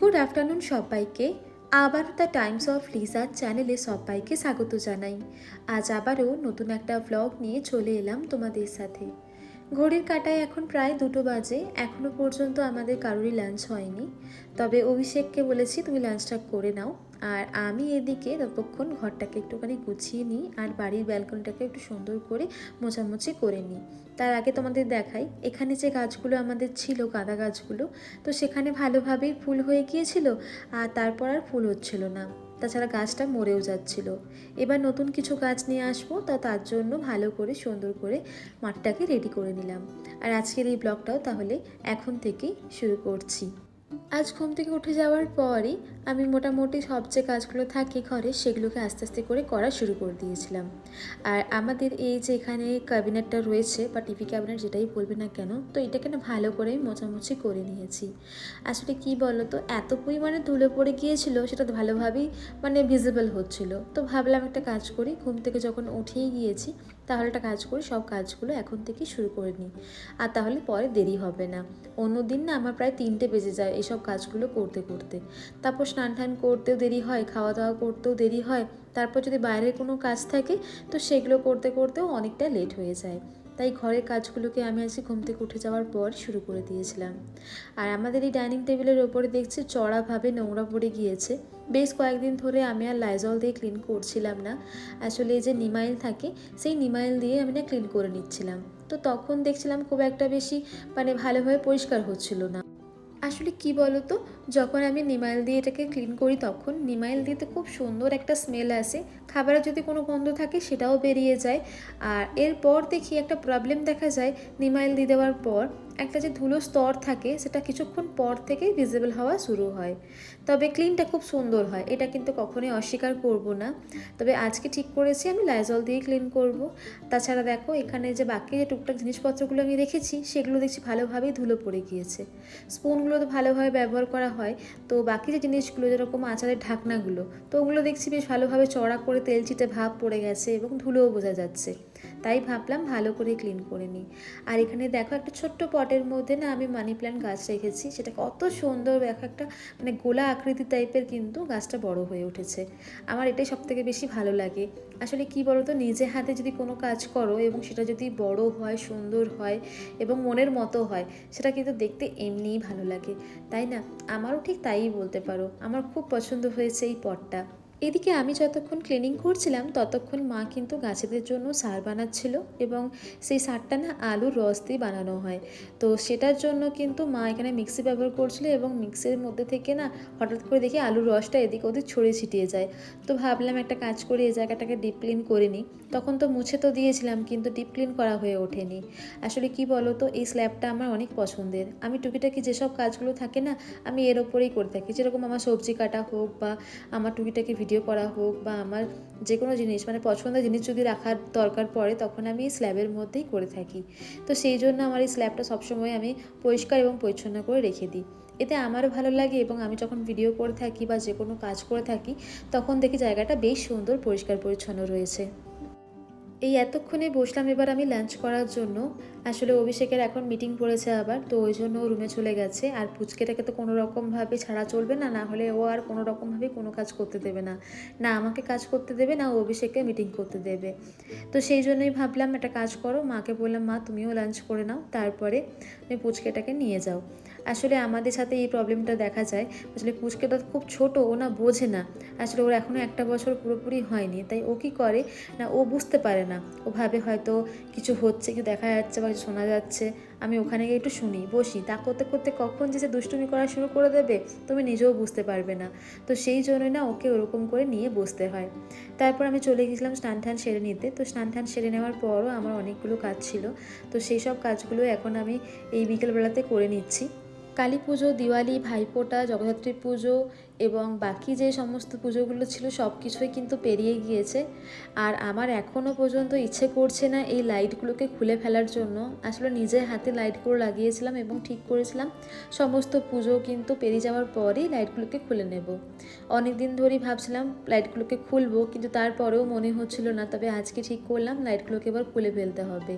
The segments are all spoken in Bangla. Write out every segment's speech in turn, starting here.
গুড আফটারনুন সবাইকে। আবারও দ্য টাইমস অফ লিজার চ্যানেলে সবাইকে স্বাগত জানাই। আজ আবারও নতুন একটা ব্লগ নিয়ে চলে এলাম তোমাদের সাথে। ঘড়ির কাটায় এখন প্রায় দুটো বাজে এখনও পর্যন্ত আমাদের কারোরই লাঞ্চ হয়নি। তবে অভিষেককে বলেছি তুমি লাঞ্চটা করে নাও। আর আমি এদিকে ততক্ষণ ঘরটাকে একটুখানি গুছিয়ে নিই আর বাড়ির ব্যালকনিটাকে একটু সুন্দর করে মোছামুছি করে নিই। তার আগে তোমাদের দেখাই, এখানে যে গাছগুলো আমাদের ছিল, গাঁদা গাছগুলো, তো সেখানে ভালোভাবেই ফুল হয়ে গিয়েছিল আর তারপর আর ফুল হচ্ছিল না। তাছাড়া গাছটা মরেও যাচ্ছিল। এবার নতুন কিছু গাছ নিয়ে আসব, তা তার জন্য ভালো করে সুন্দর করে মাঠটাকে রেডি করে নিলাম। আর আজকের এই ব্লগটাও তাহলে এখন থেকেই শুরু করছি। আজ ঘুম থেকে উঠে যাওয়ার পরই আমি মোটামুটি সব যে কাজগুলো থাকে ঘরে সেগুলোকে আস্তে আস্তে করে করা শুরু করে দিয়েছিলাম। আর আমাদের এই যে এখানে ক্যাবিনেটটা রয়েছে বা টিভি ক্যাবিনেট যেটাই বলবে না কেন, তো এটাকে না ভালো করে মোছামুছি করে নিয়েছি। আসলে কি বলো তো এত পরিমাণে ধুলো পড়ে গিয়েছিল সেটা ভালোভাবেই মানে ভিজিবল হচ্ছিল। তো ভাবলাম একটা কাজ করি, ঘুম থেকে যখন উঠেই গিয়েছি তাহলে একটা কাজ করি, সব কাজগুলো এখন থেকে শুরু করে নিই। আর তাহলে পরে দেরি হবে না। অন্য দিন না আমার প্রায় তিনটে বেজে যায় এসব কাজগুলো করতে করতে। তারপর স্নান টান করতেও দেরি হয় খাওয়া দাওয়া করতেও দেরি হয়। তারপর যদি বাইরের কোনো কাজ থাকে, তো সেগুলো করতে, করতেও অনেকটা লেট হয়ে যায়। তাই ঘরের কাজগুলোকে আমি আজকে ঘুম থেকে উঠে যাওয়ার পর শুরু করে দিয়েছিলাম। আর আমাদের এই ডাইনিং টেবিলের ওপরে দেখছি চড়াভাবে নোংরা পড়ে গিয়েছে। বেশ কয়েকদিন ধরে আমি আর লাইজল দিয়ে ক্লিন করছিলাম না। আসলে যে নিমাইল থাকে, সেই নিমাইল দিয়ে আমি না ক্লিন করে নিচ্ছিলাম। তো তখন দেখছিলাম খুব একটা বেশি মানে ভালোভাবে পরিষ্কার হচ্ছিল না। আসলে কি বলো তো যখন আমি নিমাইল দিয়ে এটাকে ক্লিন করি তখন নিমাইল দিতে খুব সুন্দর একটা স্মেল আসে। খাবারে যদি কোনো গন্ধ থাকে সেটাও বেরিয়ে যায়। আর এরপর দেখি একটা প্রবলেম দেখা যায় নিমাইল দিয়ে দেওয়ার পর। একটা যে ধুলো স্তর থাকে, সেটা কিছুক্ষণ পর থেকেই ভিজিবল হওয়া শুরু হয়। তবে ক্লিনটা খুব সুন্দর হয়। এটা কিন্তু কখনোই অস্বীকার করব না। তবে আজকে ঠিক করেছি, আমি লাইজল দিয়ে ক্লিন করব। তাছাড়া দেখো, এখানে যে বাকি যে টুকটাক জিনিসপত্রগুলো আমি রেখেছি সেগুলো দেখছি ভালোভাবেই ধুলো পড়ে গিয়েছে। স্পুনগুলো তো ভালোভাবে ব্যবহার করা হয়। তো বাকি যে জিনিসগুলো, যেরকম আচারের ঢাকনাগুলো, তো ওগুলো দেখছি বেশ ভালোভাবে চড়া করে তেলচিটে ভাব পড়ে গেছে এবং ধুলোও বোঝা যাচ্ছে। তাই ভাবলাম ভালো করে ক্লিন করে নিই। আর এখানে দেখো একটা ছোট্ট পটের মধ্যে না আমি মানি প্ল্যান্ট গাছ রেখেছি। সেটা কত সুন্দর দেখো একটা মানে গোলা আকৃতি টাইপের কিন্তু গাছটা বড় হয়ে উঠেছে। আমার এটাই সব থেকে বেশি ভালো লাগে। আসলে কি বলো তো নিজে হাতে যদি কোনো কাজ করো এবং সেটা যদি বড় হয়, সুন্দর হয় এবং মনের মতো হয়, সেটা কিন্তু দেখতে এমনিই ভালো লাগে। তাই না? আমারও ঠিক তাই বলতে পারো। আমার খুব পছন্দ হয়েছে এই পটটা এদিকে আমি যতক্ষণ ক্লিনিং করছিলাম, ততক্ষণ মা কিন্তু গাছেদের জন্য সার বানাচ্ছিল এবং সেই সারটা না আলুর রস দিয়ে বানানো হয়। তো সেটার জন্য কিন্তু মা এখানে মিক্সি ব্যবহার করছিল এবং মিক্সির মধ্যে থেকে না হঠাৎ করে দেখি আলুর রসটা এদিক ওদিক ছড়িয়ে ছিটিয়ে যায়। তো ভাবলাম একটা কাজ করি, এই জায়গাটাকে ডিপ ক্লিন করে নিই। তখন তো মুছে তো দিয়েছিলাম কিন্তু ডিপ ক্লিন করা হয়ে ওঠেনি। আসলে কি বলো তো এই স্ল্যাবটা আমার অনেক পছন্দের। আমি টুকিটাকি যেসব কাজগুলো থাকে না, আমি এর ওপরেই করে থাকি। যেরকম আমার সবজি কাটা হোক বা আমার টুকিটাকি ভিডিও করা হোক বা আমার যে কোনো জিনিস মানে পছন্দের জিনিস যদি রাখার দরকার পড়ে, তখন আমি এই স্ল্যাবের মধ্যেই করে থাকি। তো সেই জন্য আমার এই স্ল্যাবটা সবসময় আমি পরিষ্কার এবং পরিচ্ছন্ন করে রেখে দিই। এতে আমারও ভালো লাগে এবং আমি যখন ভিডিও করে থাকি বা যে কোনো কাজ করে থাকি, তখন দেখি জায়গাটা বেশ সুন্দর, পরিষ্কার, পরিচ্ছন্ন রয়েছে। এই এতক্ষণে বসলাম এবার আমি লাঞ্চ করার জন্য। আসলে অভিষেকের এখন মিটিং পড়েছে আবার, তো ওই জন্য রুমে চলে গেছে। আর পুচকেটাকে তো কোনো রকমভাবে ছাড়া চলবে না না হলে ও আর কোনো রকমভাবে কোনো কাজ করতে দেবে না। না আমাকে কাজ করতে দেবে, না অভিষেককে মিটিং করতে দেবে। তো সেই জন্যই ভাবলাম একটা কাজ করো, মাকে বললাম, মা, তুমিও লাঞ্চ করে নাও, তারপরে তুমি পুচকেটাকে নিয়ে যাও। আসলে আমাদের সাথে এই প্রবলেমটা দেখা যায়। আসলে পুচকেটা খুব ছোট, ও না বোঝে না। আসলে ওর এখনও একটা বছর পুরোপুরি হয়নি। তাই ও কী করে না, ও বুঝতে পারে না। ও ভাবে হয়তো কিছু হচ্ছে, কিছু দেখা যাচ্ছে বা কিছু শোনা যাচ্ছে। আমি ওখানে গিয়ে একটু শুনি, বসি। তা করতে করতে কখন যে সে দুষ্টুমি করা শুরু করে দেবে, তুমি নিজেও বুঝতে পারবে না। তো সেই জন্যই না ওকে ওরকম করে নিয়ে বসতে হয়। তারপর আমি চলে গেছিলাম স্নান টান সেরে নিতে। তো স্নান টান সেরে নেওয়ার পরও আমার অনেকগুলো কাজ ছিল। তো সেই সব কাজগুলো এখন আমি এই বিকেলবেলাতে করে নিচ্ছি। কালী পুজো দিওয়ালি ভাইফোঁটা জগদ্ধাত্রী পুজো এবং বাকি যে সমস্ত পুজোগুলো ছিল সব কিছুই কিন্তু পেরিয়ে গিয়েছে। আর আমার এখনও পর্যন্ত ইচ্ছে করছে না এই লাইটগুলোকে খুলে ফেলার জন্য। আসলে নিজের হাতে লাইটগুলো লাগিয়েছিলাম এবং ঠিক করেছিলাম। সমস্ত পুজো কিন্তু পেরিয়ে যাওয়ার পরেই লাইটগুলোকে খুলে নেব। অনেক দিন ধরেই ভাবছিলাম লাইটগুলোকে খুলবো, কিন্তু তারপরেও মনে হচ্ছিল না, তবে আজকে ঠিক করলাম লাইটগুলোকে এবার খুলে ফেলতে হবে।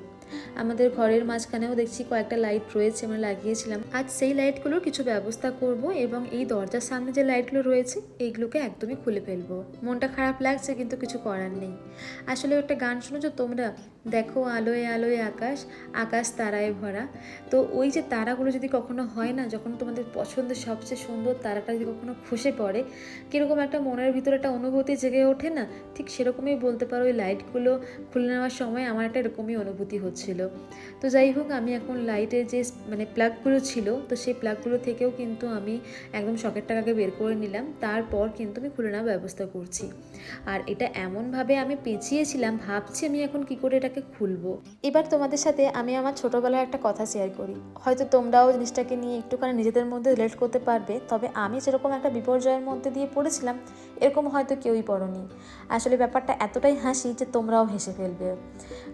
আমাদের ঘরের মাঝখানেও দেখছি কয়েকটা লাইট রয়েছে, আমরা লাগিয়েছিলাম। আজ সেই লাইটগুলোর কিছু ব্যবস্থা করব এবং এই দরজার সামনে যে লাইটগুলো রয়েছে এইগুলোকে একদমই খুলে ফেলব। মনটা খারাপ লাগছে কিন্তু কিছু করার নেই। আসলে একটা গান শুনেছো তোমরা। দেখো আলোয় আলোয় আকাশ আকাশ তারায় ভরা। তো ওই যে তারাগুলো যদি কখনো হয় না, যখন তোমাদের পছন্দের সবচেয়ে সুন্দর তারাটা যদি কখনো খসে পড়ে, কীরকম একটা মনের ভিতরে একটা অনুভূতি জেগে ওঠে না? ঠিক সেরকমই বলতে পারো, ওই লাইটগুলো খুলে নেওয়ার সময় আমার একটা এরকমই অনুভূতি হচ্ছিল। তো যাই হোক, আমি এখন লাইটের যে মানে প্লাগগুলো ছিল, তো সেই প্লাগগুলো থেকেও কিন্তু আমি একদম সকেটটাকে বের করে নিলাম, তারপর কিন্তু আমি খুলে নেওয়ার ব্যবস্থা করছি। আর এটা এমনভাবে আমি পেঁচিয়েছিলাম, ভাবছি আমি এখন কি করে এটাকে খুলবো। এবার তোমাদের সাথে আমি আমার ছোটোবেলার একটা কথা শেয়ার করি। হয়তো তোমরাও জিনিসটাকে নিয়ে একটুখানি নিজেদের মধ্যে রিলেট করতে পারবে, তবে আমি যেরকম একটা বিপর্যয়ের মধ্যে দিয়ে পড়েছিলাম, এরকম হয়তো কেউই পড়নি। আসলে ব্যাপারটা এতটাই হাসি যে তোমরাও হেসে ফেলবে।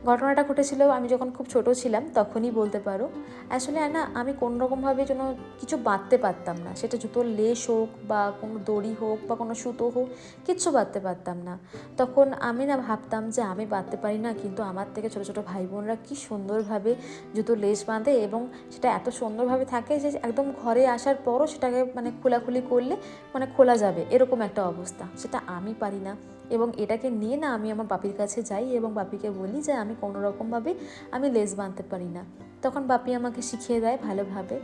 ঘটনাটা ঘটেছিল, আমি যখন খুব ছোট ছিলাম, তখনই বলতে পারো। আসলে না, আমি কোনো রকমভাবে যেন কিছু বাঁধতে পারতাম না। সেটা জুতোর লেস হোক বা কোনো দড়ি হোক বা কোনো সুতো হোক, কিচ্ছু বাঁধতে পারতাম না। তখন আমি না ভাবতাম যে আমি বাঁধতে পারি না, কিন্তু আমার থেকে ছোটো ছোটো ভাই বোনরা কী সুন্দরভাবে জুতো, লেস বাঁধে এবং সেটা এত সুন্দরভাবে থাকে যে একদম ঘরে আসার পরও সেটাকে মানে খোলাখুলি করলে মানে খোলা যাবে, এরকম একটা অবস্থা। সেটা আমি পারি না এবং এটাকে নিয়ে না আমি আমার বাপির কাছে যাই এবং বাপিকে বলি যে আমি কোনোরকমভাবে আমি লেস বাঁধতে পারি না। তখন বাপি আমাকে শিখিয়ে দেয় ভালোভাবে।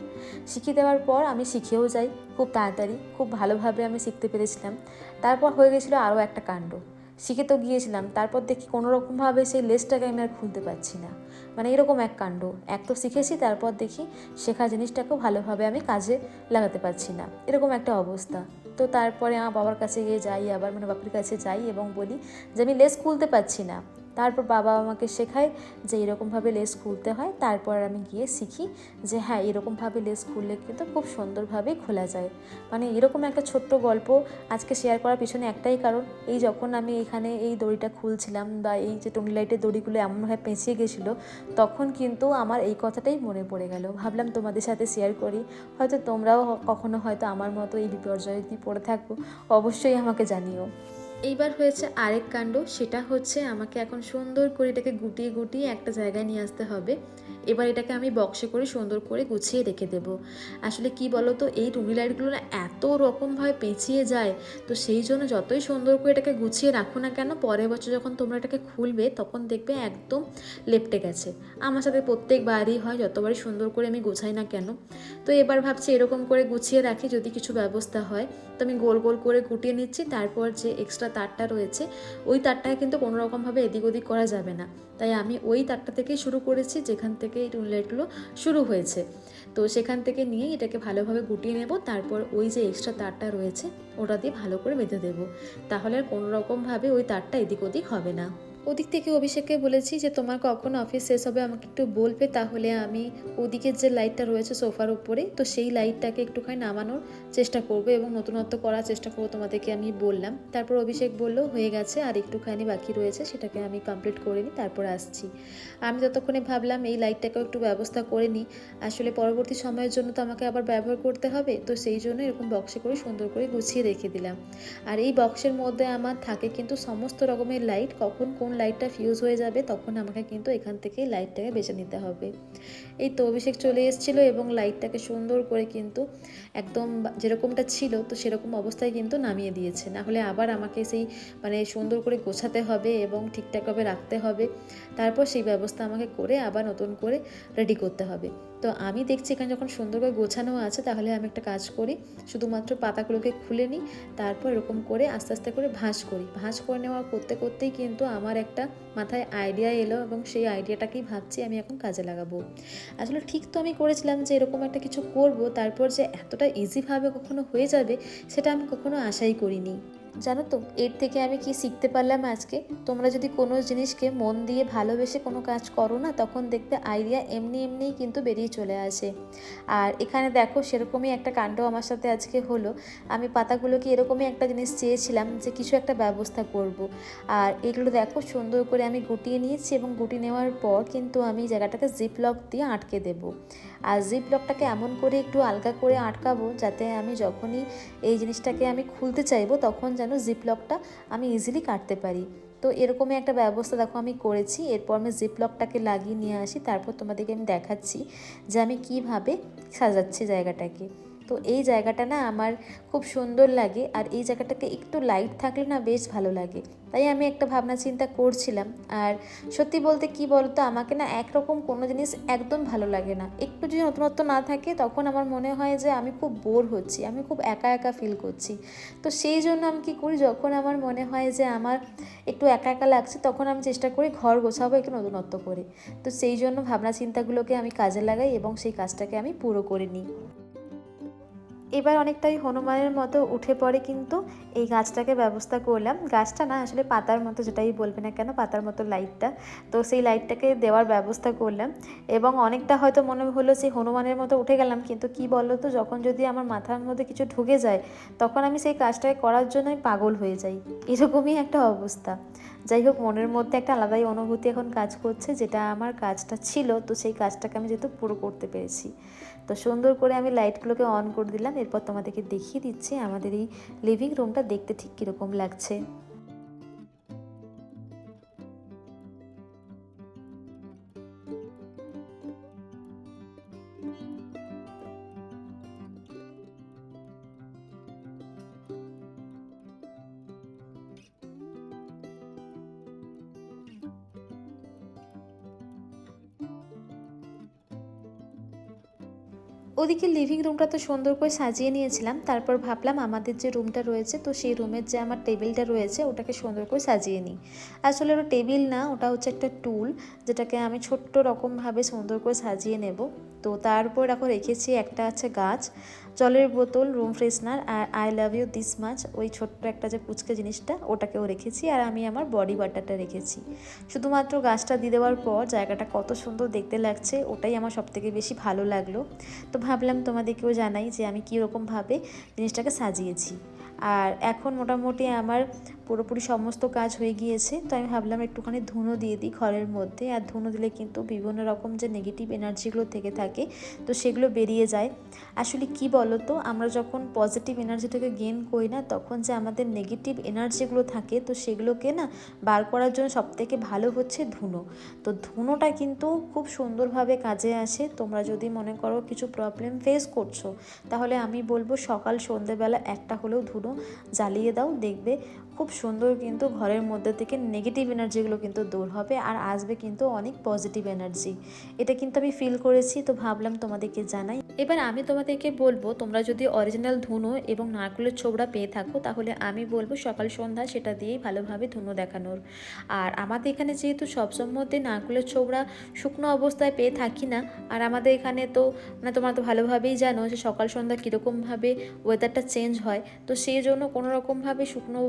শিখিয়ে দেওয়ার পর আমি শিখেও যাই, খুব তাড়াতাড়ি, খুব ভালোভাবে আমি শিখতে পেরেছিলাম। তারপর হয়ে গেছিল আরও একটা কাণ্ড। শিখে তো গিয়েছিলাম, তারপর দেখি কোনোরকমভাবে সেই লেসটাকে আমি আর খুলতে পারছি না। মানে এরকম এক কাণ্ড। এক তো শিখেছি, তারপর দেখি শেখা জিনিসটাকেও ভালোভাবে আমি কাজে লাগাতে পারছি না। এরকম একটা অবস্থা। তো তারপরে আমার বাবার কাছে গিয়ে যাই, আবার মানে বাপির কাছে যাই এবং বলি যে আমি লেস খুলতে পারছি না। তারপর বাবা আমাকে শেখায় যে এরকমভাবে লেস খুলতে হয়। তারপর আমি গিয়ে শিখি যে হ্যাঁ এরকমভাবে লেস খুললে কিন্তু খুব সুন্দরভাবে খোলা যায়। মানে এরকম একটা ছোট্ট গল্প আজকে শেয়ার করার পিছনে একটাই কারণ, এই যখন আমি এখানে এই দড়িটা খুলছিলাম বা এই যে টুনি লাইটের দড়িগুলো এমনভাবে পেঁচিয়ে গেছিল, তখন কিন্তু আমার এই কথাটাই মনে পড়ে গেল। ভাবলাম তোমাদের সাথে শেয়ার করি। হয়তো তোমরাও কখনো হয়তো আমার মতো এই বিপর্যয়ে যদি পড়ে থাকো, অবশ্যই আমাকে জানিও। এইবার হয়েছে আরেক কাণ্ড, সেটা হচ্ছে আমাকে এখন সুন্দর করে এটাকে গুটিয়ে গুটিয়ে একটা জায়গায় নিয়ে আসতে হবে। এবার এটাকে আমি বক্সে করে সুন্দর করে গুছিয়ে রেখে দেব। আসলে কি বলো তো এই টুনি লাইটগুলো না এত রকমভাবে পেঁচিয়ে যায়, তো সেই জন্য যতই সুন্দর করে এটাকে গুছিয়ে রাখো না কেন, পরের বছর যখন তোমরা এটাকে খুলবে, তখন দেখবে একদম লেপটে গেছে। আমার সাথে প্রত্যেকবারই হয়, যতবারই সুন্দর করে আমি গুছাই না কেন। তো এবার ভাবছি এরকম করে গুছিয়ে রাখি, যদি কিছু ব্যবস্থা হয়। তো আমি গোল গোল করে গুটিয়ে নিচ্ছি, তারপর যে এক্সট্রা তারটা রয়েছে, ওই তারটাকে কিন্তু কোনো রকমভাবে এদিক ওদিক করা যাবে না। তাই আমি ওই তারটা থেকেই শুরু করেছি, যেখান থেকে এই টুনলাইটগুলো শুরু হয়েছে। তো সেখান থেকে নিয়ে এটাকে ভালোভাবে গুটিয়ে নেব, তারপর ওই যে এক্সট্রা তারটা রয়েছে, ওটা দিয়ে ভালো করে বেঁধে দেবো। তাহলে আর কোনোরকমভাবে ওই তারটা এদিক ওদিক হবে না। ওদিক থেকে অভিষেককে বলেছি যে, তোমার কখন অফিস শেষ হবে? আমাকে একটু বলবে তাহলে আমি ওদিকের যে লাইটটা রয়েছে সোফার উপরে, তো সেই লাইটটাকে একটুখানি নামানোর চেষ্টা করব এবং নতুনত্ব করার চেষ্টা করব তোমাদেরকে আমি বললাম। তারপর অভিষেক বলল, হয়ে গেছে, আর একটুখানি বাকি রয়েছে, সেটাকে আমি কমপ্লিট করে নিই তারপর আসছি। আমি ততক্ষণে ভাবলাম, এই লাইটটাকেও একটু ব্যবস্থা করে নিই আসলে পরবর্তী সময়ের জন্য তো আমাকে আবার ব্যবহার করতে হবে, তো সেই জন্য এরকম বক্সে করে সুন্দর করে গুছিয়ে রেখে দিলাম। আর এই বক্সের মধ্যে আমার থাকে কিন্তু সমস্ত রকমের লাইট কখন কোন লাইটটা ফিউজ হয়ে যাবে, তখন আমাকে কিন্তু এখান থেকে লাইটটাকে বেছে নিতে হবে। এই তো অভিষেক চলে এসেছিল এবং লাইটটাকে সুন্দর করে কিন্তু একদম যেরকমটা ছিল, তো সেরকম অবস্থায় কিন্তু নামিয়ে দিয়েছে। না হলে আবার আমাকে সেই মানে সুন্দর করে গোছাতে হবে এবং ঠিকঠাকভাবে রাখতে হবে। তারপর সেই ব্যবস্থা আমাকে করে আবার নতুন করে রেডি করতে হবে। তো আমি দেখছি এখানে যখন সুন্দর করে গোছানো আছে, তাহলে আমি একটা কাজ করি। শুধুমাত্র পাতাগুলোকে খুলে নিই, তারপর এরকম করে আস্তে আস্তে করে ভাঁজ করি। ভাঁজ করে নেওয়া করতে করতেই কিন্তু আমার একটা মাথায় আইডিয়া এলো এবং সেই আইডিয়াটাকেই ভাবছি আমি এখন কাজে লাগাবো। আসলে ঠিক তো আমি করেছিলাম যে এরকম একটা কিছু করব, তারপর যে এতটা ইজিভাবে কখনো হয়ে যাবে, সেটা আমি কখনো আশাই করিনি। জানো তো, এর থেকে আমি কি শিখতে পারলাম আজকে? তোমরা যদি কোনো জিনিসকে মন দিয়ে ভালোবেসে কোনো কাজ করো না, তখন দেখবে আইডিয়া এমনি এমনিই কিন্তু বেরিয়ে চলে আসে। আর এখানে দেখো, সেরকমই একটা কাণ্ড আমার সাথে আজকে হলো। আমি পাতাগুলোকে এরকমই একটা জিনিস চেয়েছিলাম যে কিছু একটা ব্যবস্থা করব। আর এগুলো দেখো, সুন্দর করে আমি গুটিয়ে নিয়েছি এবং গুটিয়ে নেওয়ার পর কিন্তু আমি জায়গাটাকে জিপ লক দিয়ে আটকে দেব। আর জিপ লকটাকে এমন করে একটু আলগা করে আটকাবো যাতে আমি যখনই এই জিনিসটাকে আমি খুলতে চাইব তখন যেন জিপ লকটা আমি ইজিলি কাটতে পারি। তো এরকমই একটা ব্যবস্থা দেখো আমি করেছি। এরপর আমি জিপ লকটাকে লাগিয়ে নিয়ে আসি। তারপর তোমাদেরকে আমি দেখাচ্ছি যে আমি কীভাবে সাজাচ্ছি জায়গাটাকে। তো এই জায়গাটা না আমার খুব সুন্দর লাগে। আর এই জায়গাটাকে একটু লাইট থাকলে না বেশ ভালো লাগে। তাই আমি একটা ভাবনা চিন্তা করছিলাম। আর সত্যি বলতে কি বলতো, আমাকে না একরকম কোনো জিনিস একদম ভালো লাগে না। একটু যদি নতুনত্ব না থাকে, তখন আমার মনে হয় যে আমি খুব বোর হচ্ছি, আমি খুব একা একা ফিল করছি। তো সেই জন্য আমি কী করি, যখন আমার মনে হয় যে আমার একটু একা একা লাগছে, তখন আমি চেষ্টা করি ঘর গোছাবো, একটু নতুনত্ব করে। তো সেই জন্য ভাবনা চিন্তাগুলোকে আমি কাজে লাগাই এবং সেই কাজটাকে আমি পুরো করে নিই। এবার অনেকটাই হনুমানের মতো উঠে পড়ে কিন্তু এই গাছটাকে ব্যবস্থা করলাম। গাছটা না আসলে পাতার মতো যেটাই বলবে না কেন, পাতার মতো লাইটটা তো সেই লাইটটাকে দেওয়ার ব্যবস্থা করলাম এবং অনেকটা হয়তো মনে হলো যে হনুমানের মতো উঠে গেলাম, কিন্তু কি বলো তো যখন যদি আমার মাথার মধ্যে কিছু ঢুকে যায়, তখন আমি সেই কাজটাকে করার জন্য আমি পাগল হয়ে যাই। এরকমই একটা অবস্থা। যাই হোক, মনের মধ্যে একটা আলাদাই অনুভূতি এখন কাজ করছে, যেটা আমার কাজটা ছিল, তো সেই কাজটাকে আমি যেহেতু পুরো করতে পেরেছি। তো সুন্দর করে আমি লাইটগুলোকে অন করে দিলাম, এরপর তোমাদেরকে দেখিয়ে দিচ্ছি আমাদের এই লিভিং রুমটা দেখতে ঠিক কীরকম লাগছে। ওদিকে লিভিং রুমটা তো সুন্দর করে সাজিয়ে নিয়েছিলাম, তারপর ভাবলাম আমাদের যে রুমটা রয়েছে, তো সেই রুমের যে আমার টেবিলটা রয়েছে, ওটাকে সুন্দর করে সাজিয়ে নিই। আসলে ওটা টেবিল না, ওটা হচ্ছে একটা টুল যেটাকে আমি ছোট্ট রকমভাবে সুন্দর করে সাজিয়ে নেব। তো তার উপর এখন রেখেছি একটা আছে গাছ, জলের বোতল রুম ফ্রেশনার আর আই লাভ ইউ দিস মাছ ওই ছোট্ট একটা যে পুচকে জিনিসটা, ওটাকেও রেখেছি আর আমি আমার বডি বাটারটা রেখেছি। শুধুমাত্র গাছটা দিয়ে দেওয়ার পর জায়গাটা কত সুন্দর দেখতে লাগছে, ওটাই আমার সবথেকে বেশি ভালো লাগল। তো ভাবলাম তোমাদেরকেও জানাই যে আমি কীরকমভাবে জিনিসটাকে সাজিয়েছি। আর এখন মোটামুটি আমার পুরোপুরি সমস্ত কাজ হয়ে গিয়েছে, তো আমি ভাবলাম একটুখানি ধুনো দিয়ে দিই ঘরের মধ্যে। আর ধুনো দিলে কিন্তু বিভিন্ন রকম যে নেগেটিভ এনার্জিগুলো থেকে থাকে, তো সেগুলো বেরিয়ে যায়। আসলে কি বলো তো আমরা যখন পজিটিভ এনার্জিটাকে গেন করি না, তখন যে আমাদের নেগেটিভ এনার্জিগুলো থাকে, তো সেগুলোকে না বার করার জন্য সবথেকে ভালো হচ্ছে ধুনো। তো ধুনোটা কিন্তু খুব সুন্দরভাবে কাজে আসে। তোমরা যদি মনে করো কিছু প্রবলেম ফেস করছ, তাহলে আমি বলব সকাল সন্ধেবেলা একটা হলেও ধুনো জ্বালিয়ে দাও, দেখবে খুব সুন্দর কিন্তু ঘরের মধ্যে থেকে নেগেটিভ এনার্জিগুলো কিন্তু দূর হবে আর আসবে কিন্তু অনেক পজিটিভ এনার্জি এটা কিন্তু আমি ফিল করেছি, তো ভাবলাম তোমাদেরকে জানাই। এবার আমি তোমাদেরকে বলব, তোমরা যদি অরিজিনাল ধুনো এবং নারকেলের ছোবড়া পেয়ে থাকো, তাহলে আমি বলব সকাল সন্ধ্যা সেটা দিয়েই ভালোভাবে ধুনো দেখানোর। আর আমাদের এখানে যেহেতু সবসময় মধ্যে নারকেলের ছোবড়া শুকনো অবস্থায় পেয়ে থাকি না, আর আমাদের এখানে তো মানে তোমরা তো ভালোভাবেই জানো যে সকাল সন্ধ্যা কীরকমভাবে ওয়েদারটা চেঞ্জ হয়, তো সেই জন্য কোনো রকমভাবে শুকনো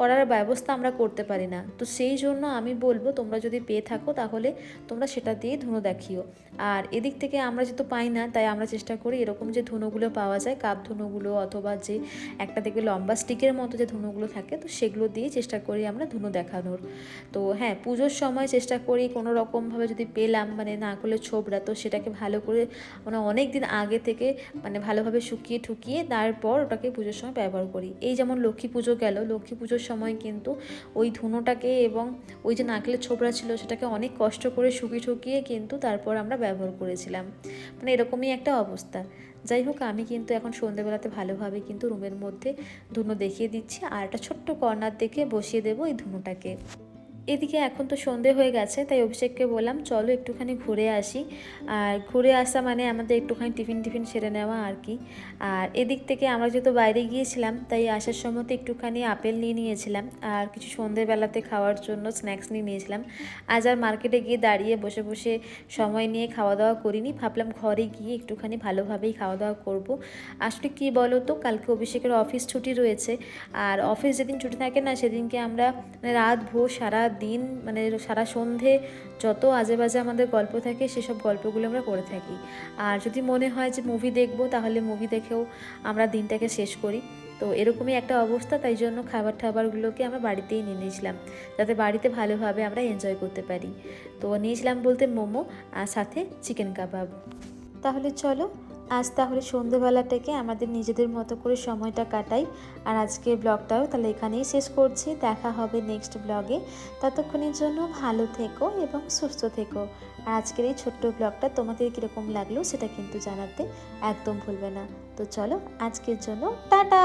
করার ব্যবস্থা আমরা করতে পারি না। তো সেই জন্য আমি বলব, তোমরা যদি পেয়ে থাকো তাহলে তোমরা সেটা দিয়ে ধুনো দেখিও। আর এদিক থেকে আমরা যেহেতু পাই না, তাই আমরা চেষ্টা করি এরকম যে ধুনোগুলো পাওয়া যায়, কাপ ধুনোগুলো অথবা যে একটা দেখবে লম্বা স্টিকের মতো যে ধুনোগুলো থাকে, তো সেগুলো দিয়ে চেষ্টা করি আমরা ধুনো দেখানোর। তো হ্যাঁ পুজোর সময় চেষ্টা করি কোনো রকমভাবে যদি পেলাম মানে না করলে ছোবরা তো সেটাকে ভালো করে মানে অনেক দিন আগে থেকে মানে ভালোভাবে শুকিয়ে ঠুকিয়ে তারপর ওটাকে পুজোর সময় ব্যবহার করি। এই যেমন লক্ষ্মী পুজো গেল, লক্ষ্মী পুজোর সময় কিন্তু ওই ধুনোটাকে এবং ওই যে নাকলের ছোবড়া ছিল সেটাকে অনেক কষ্ট করে শুকিয়ে শুকিয়ে কিন্তু তারপর আমরা ব্যবহার করেছিলাম। মানে এরকমই একটা অবস্থা। যাই হোক, আমি কিন্তু এখন সন্ধ্যেবেলাতে ভালোভাবে কিন্তু রুমের মধ্যে ধুনো দেখিয়ে দিচ্ছি আর একটা ছোট্ট কর্নার দেখে বসিয়ে দেবো এই ধুনোটাকে। এদিকে এখন তো সন্ধে হয়ে গেছে, তাই অভিষেককে বললাম, চলো একটুখানি ঘুরে আসি। আর ঘুরে আসা মানে আমাদের একটুখানি টিফিন টিফিন সেরে নেওয়া আর কি। আর এদিক থেকে আমরা যেহেতু বাইরে গিয়েছিলাম, তাই আসার সময় একটুখানি আপেল নিয়ে নিয়েছিলাম, আর কিছু সন্ধেবেলাতে খাওয়ার জন্য স্ন্যাক্স নিয়ে নিয়েছিলাম। আজ আর মার্কেটে গিয়ে দাঁড়িয়ে বসে বসে সময় নিয়ে খাওয়া দাওয়া করিনি, ভাবলাম ঘরে গিয়ে একটুখানি ভালোভাবেই খাওয়া দাওয়া করব। আসলে কি বলো তো কালকে অভিষেকের অফিস ছুটি রয়েছে, আর অফিস যেদিন ছুটি থাকে না, সেদিনকে আমরা মানে রাত ভোর সারা দিন মানে সারা সন্ধে যত আজে বাজে আমাদের গল্প থাকে, সেসব গল্পগুলো আমরা করে থাকি। আর যদি মনে হয় যে মুভি দেখব, তাহলে মুভি দেখেও আমরা দিনটাকে শেষ করি। তো এরকমই একটা অবস্থা, তাই জন্য খাবার টাবারগুলোকে আমরা বাড়িতেই নিয়ে নিয়েছিলাম, যাতে বাড়িতে ভালোভাবে আমরা এনজয় করতে পারি। তো নিয়েছিলাম বলতে মোমো, আর সাথে চিকেন কাবাব তাহলে চলো আজ তাহলে সন্ধেবেলাটাকে আমাদের নিজেদের মতো করে সময়টা কাটাই। আর আজকের ব্লগটাও তাহলে এখানেই শেষ করছি। দেখা হবে নেক্সট ব্লগে। ততক্ষণের জন্য ভালো থেকো এবং সুস্থ থেকো। আর আজকের এই ছোট্ট ব্লগটা তোমাদের কীরকম লাগল সেটা কিন্তু জানাতে একদম ভুলবে না। তো চলো আজকের জন্য টাটা!